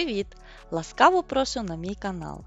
Привіт! Ласкаво прошу на мій канал.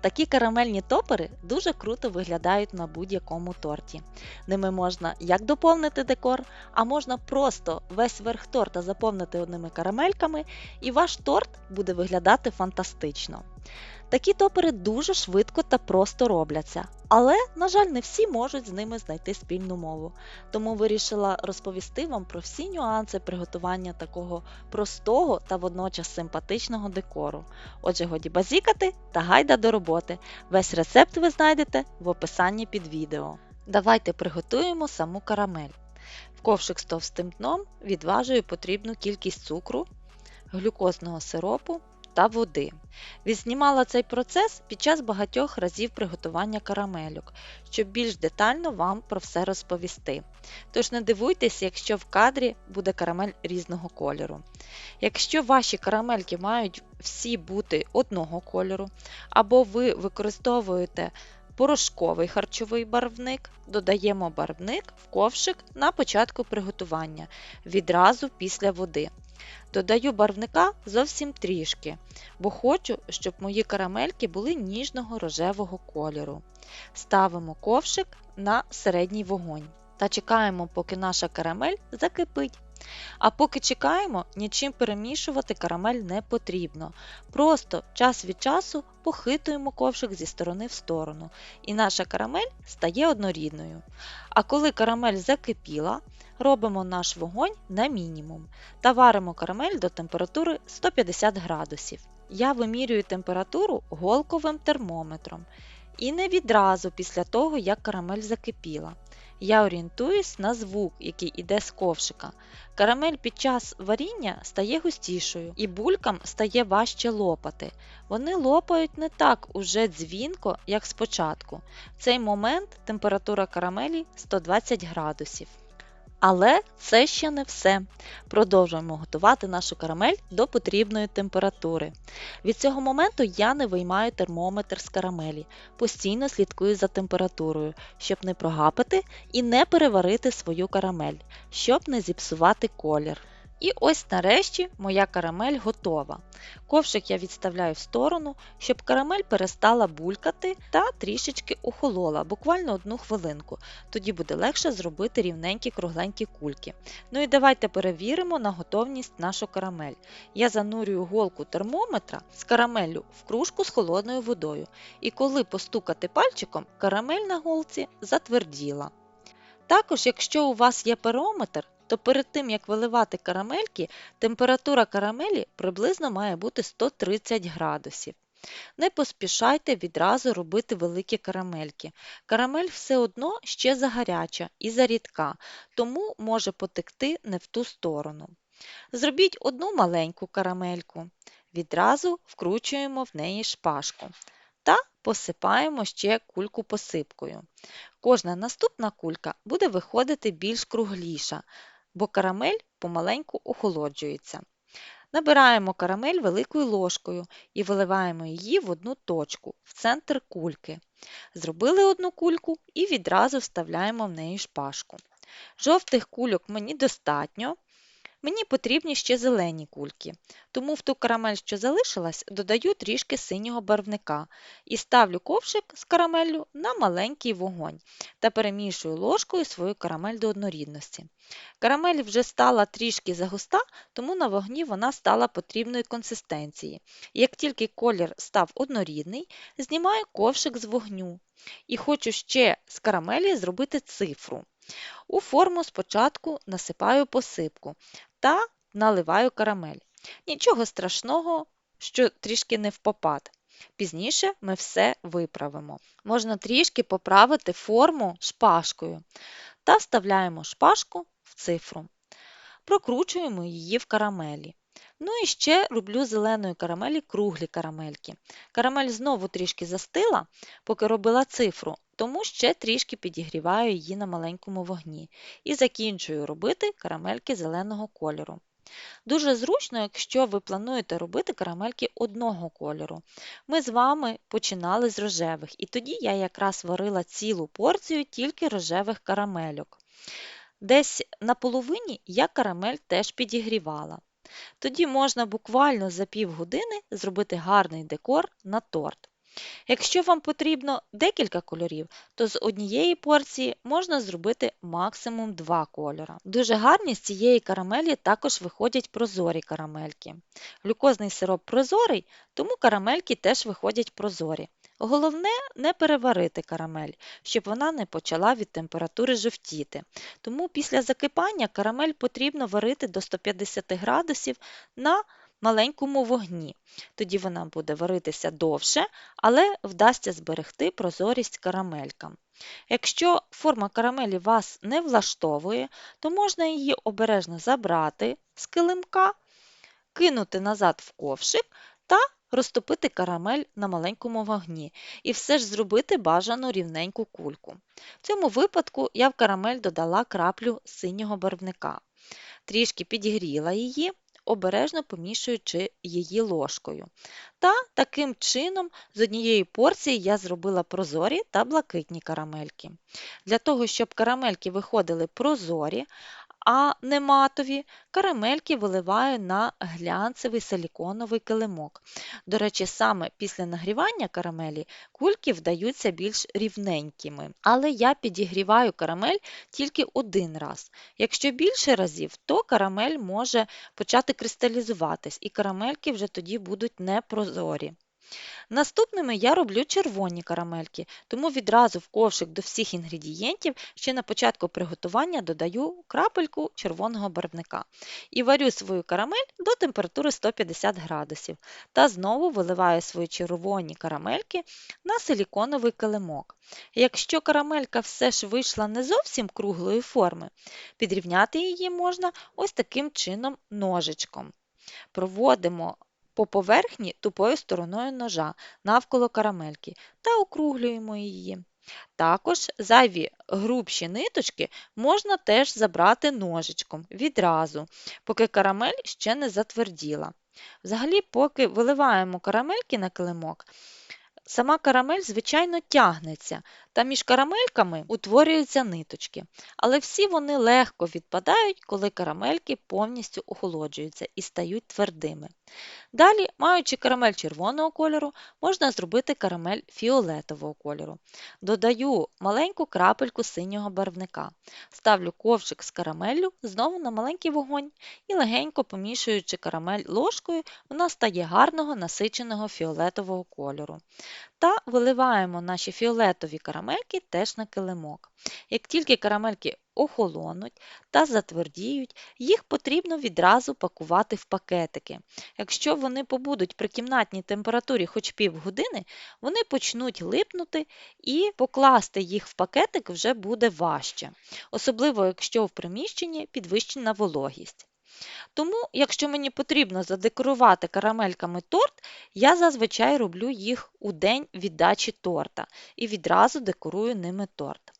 Такі карамельні топери дуже круто виглядають на будь-якому торті. Ними можна як доповнити декор, а можна просто весь верх торта заповнити одними карамельками, і ваш торт буде виглядати фантастично. Такі топери дуже швидко та просто робляться, але, на жаль, не всі можуть з ними знайти спільну мову. Тому вирішила розповісти вам про всі нюанси приготування такого простого та водночас симпатичного декору. Отже, годі базікати та гайда до роботи. Весь рецепт ви знайдете в описанні під відео. Давайте приготуємо саму карамель. В ковшик з товстим дном відважую потрібну кількість цукру, глюкозного сиропу та води. Відзнімала цей процес під час багатьох разів приготування карамельок, щоб більш детально вам про все розповісти. Тож не дивуйтесь, якщо в кадрі буде карамель різного кольору. Якщо ваші карамельки мають всі бути одного кольору, або ви використовуєте порошковий харчовий барвник, додаємо барвник в ковшик на початку приготування, відразу після води. Додаю барвника зовсім трішки, бо хочу, щоб мої карамельки були ніжного рожевого кольору. Ставимо ковшик на середній вогонь та чекаємо, поки наша карамель закипить. А поки чекаємо, нічим перемішувати карамель не потрібно. Просто час від часу похитуємо ковшик зі сторони в сторону, і наша карамель стає однорідною. А коли карамель закипіла, робимо наш вогонь на мінімум та варимо карамель до температури 150 градусів. Я вимірюю температуру голковим термометром. І не відразу після того, як карамель закипіла. Я орієнтуюсь на звук, який іде з ковшика. Карамель під час варіння стає густішою і булькам стає важче лопати. Вони лопають не так уже дзвінко, як спочатку. В цей момент температура карамелі 120 градусів. Але це ще не все. Продовжуємо готувати нашу карамель до потрібної температури. Від цього моменту я не виймаю термометр з карамелі, постійно слідкую за температурою, щоб не прогапити і не переварити свою карамель, щоб не зіпсувати колір. І ось нарешті моя карамель готова. Ковшик я відставляю в сторону, щоб карамель перестала булькати та трішечки охолола, буквально одну хвилинку. Тоді буде легше зробити рівненькі кругленькі кульки. Ну і давайте перевіримо на готовність нашу карамель. Я занурюю голку термометра з карамеллю в кружку з холодною водою. І коли постукати пальчиком, карамель на голці затверділа. Також, якщо у вас є перометр, то перед тим, як виливати карамельки, температура карамелі приблизно має бути 130 градусів. Не поспішайте відразу робити великі карамельки. Карамель все одно ще загаряча і зарідка, тому може потекти не в ту сторону. Зробіть одну маленьку карамельку, відразу вкручуємо в неї шпажку та посипаємо ще кульку посипкою. Кожна наступна кулька буде виходити більш кругліша, бо карамель помаленьку охолоджується. Набираємо карамель великою ложкою і виливаємо її в одну точку, в центр кульки. Зробили одну кульку і відразу вставляємо в неї шпажку. Жовтих кульок мені достатньо, Мені потрібні ще зелені кульки, тому в ту карамель, що залишилась, додаю трішки синього барвника і ставлю ковшик з карамеллю на маленький вогонь та перемішую ложкою свою карамель до однорідності. Карамель вже стала трішки загуста, тому на вогні вона стала потрібної консистенції. Як тільки колір став однорідний, знімаю ковшик з вогню і хочу ще з карамелі зробити цифру. У форму спочатку насипаю посипку та наливаю карамель. Нічого страшного, що трішки не впопад. Пізніше ми все виправимо. Можна трішки поправити форму шпажкою та вставляємо шпажку в цифру. Прокручуємо її в карамелі. Ну і ще роблю зеленої карамелі круглі карамельки. Карамель знову трішки застила, поки робила цифру, тому ще трішки підігріваю її на маленькому вогні і закінчую робити карамельки зеленого кольору. Дуже зручно, якщо ви плануєте робити карамельки одного кольору. Ми з вами починали з рожевих, і тоді я якраз варила цілу порцію тільки рожевих карамельок. Десь на половині я карамель теж підігрівала. Тоді можна буквально за півгодини зробити гарний декор на торт. Якщо вам потрібно декілька кольорів, то з однієї порції можна зробити максимум два кольора. Дуже гарні з цієї карамелі також виходять прозорі карамельки. Глюкозний сироп прозорий, тому карамельки теж виходять прозорі. Головне не переварити карамель, щоб вона не почала від температури жовтіти. Тому після закипання карамель потрібно варити до 150 градусів на маленькому вогні. Тоді вона буде варитися довше, але вдасться зберегти прозорість карамелькам. Якщо форма карамелі вас не влаштовує, то можна її обережно забрати з килимка, кинути назад в ковшик та розтопити карамель на маленькому вогні і все ж зробити бажану рівненьку кульку. В цьому випадку я в карамель додала краплю синього барвника. Трішки підігріла її, обережно помішуючи її ложкою. Та таким чином з однієї порції я зробила прозорі та блакитні карамельки. Для того, щоб карамельки виходили прозорі, а не матові, карамельки виливаю на глянцевий силіконовий килимок. До речі, саме після нагрівання карамелі кульки вдаються більш рівненькими. Але я підігріваю карамель тільки один раз. Якщо більше разів, то карамель може почати кристалізуватись, і карамельки вже тоді будуть непрозорі. Наступними я роблю червоні карамельки, тому відразу в ковшик до всіх інгредієнтів ще на початку приготування додаю крапельку червоного барвника і варю свою карамель до температури 150 градусів та знову виливаю свої червоні карамельки на силіконовий килимок. Якщо карамелька все ж вийшла не зовсім круглої форми, підрівняти її можна ось таким чином ножичком. Проводимо по поверхні тупою стороною ножа навколо карамельки та округлюємо її. Також зайві грубші ниточки можна теж забрати ножичком відразу, поки карамель ще не затверділа. Взагалі, поки виливаємо карамельки на килимок, Сама карамель, звичайно, тягнеться, та між карамельками утворюються ниточки, але всі вони легко відпадають, коли карамельки повністю охолоджуються і стають твердими. Далі, маючи карамель червоного кольору, можна зробити карамель фіолетового кольору. Додаю маленьку крапельку синього барвника. Ставлю ковшик з карамеллю знову на маленький вогонь і легенько помішуючи карамель ложкою, вона стає гарного насиченого фіолетового кольору. Та виливаємо наші фіолетові карамельки теж на килимок. Як тільки карамельки охолонуть та затвердіють, їх потрібно відразу пакувати в пакетики. Якщо вони побудуть при кімнатній температурі хоч півгодини, вони почнуть липнути і покласти їх в пакетик вже буде важче, особливо якщо в приміщенні підвищена вологість. Тому, якщо мені потрібно задекорувати карамельками торт, я зазвичай роблю їх у день віддачі торта і відразу декорую ними торт.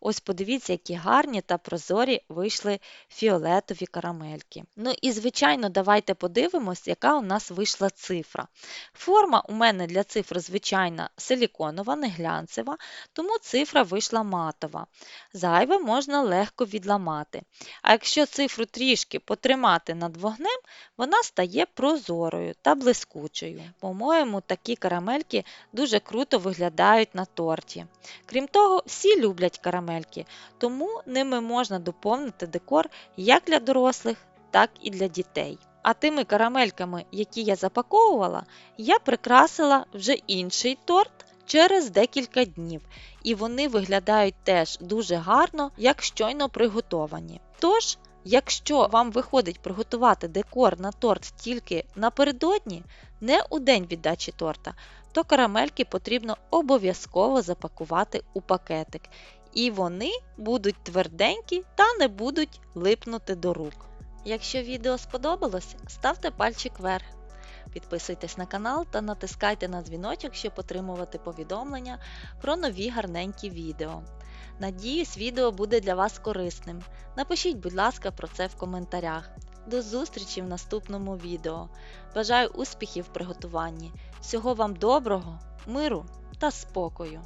Ось подивіться, які гарні та прозорі вийшли фіолетові карамельки. Ну і, звичайно, давайте подивимось, яка у нас вийшла цифра. Форма у мене для цифр, звичайна, силіконова, не глянцева, тому цифра вийшла матова. Зайве можна легко відламати. А якщо цифру трішки потримати над вогнем, вона стає прозорою та блискучою. По-моєму, такі карамельки дуже круто виглядають на торті. Крім того, всі люблять карамельки карамельки, тому ними можна доповнити декор як для дорослих, так і для дітей. А тими карамельками, які я запаковувала, я прикрасила вже інший торт через декілька днів, і вони виглядають теж дуже гарно, як щойно приготовані. Тож, Якщо вам виходить приготувати декор на торт тільки напередодні, не у день віддачі торта, то карамельки потрібно обов'язково запакувати у пакетик і вони будуть тверденькі та не будуть липнути до рук. Якщо відео сподобалось, ставте пальчик вверх. Підписуйтесь на канал та натискайте на дзвіночок, щоб отримувати повідомлення про нові гарненькі відео. Надіюсь, відео буде для вас корисним. Напишіть, будь ласка, про це в коментарях. До зустрічі в наступному відео. Бажаю успіхів в приготуванні. Всього вам доброго, миру та спокою!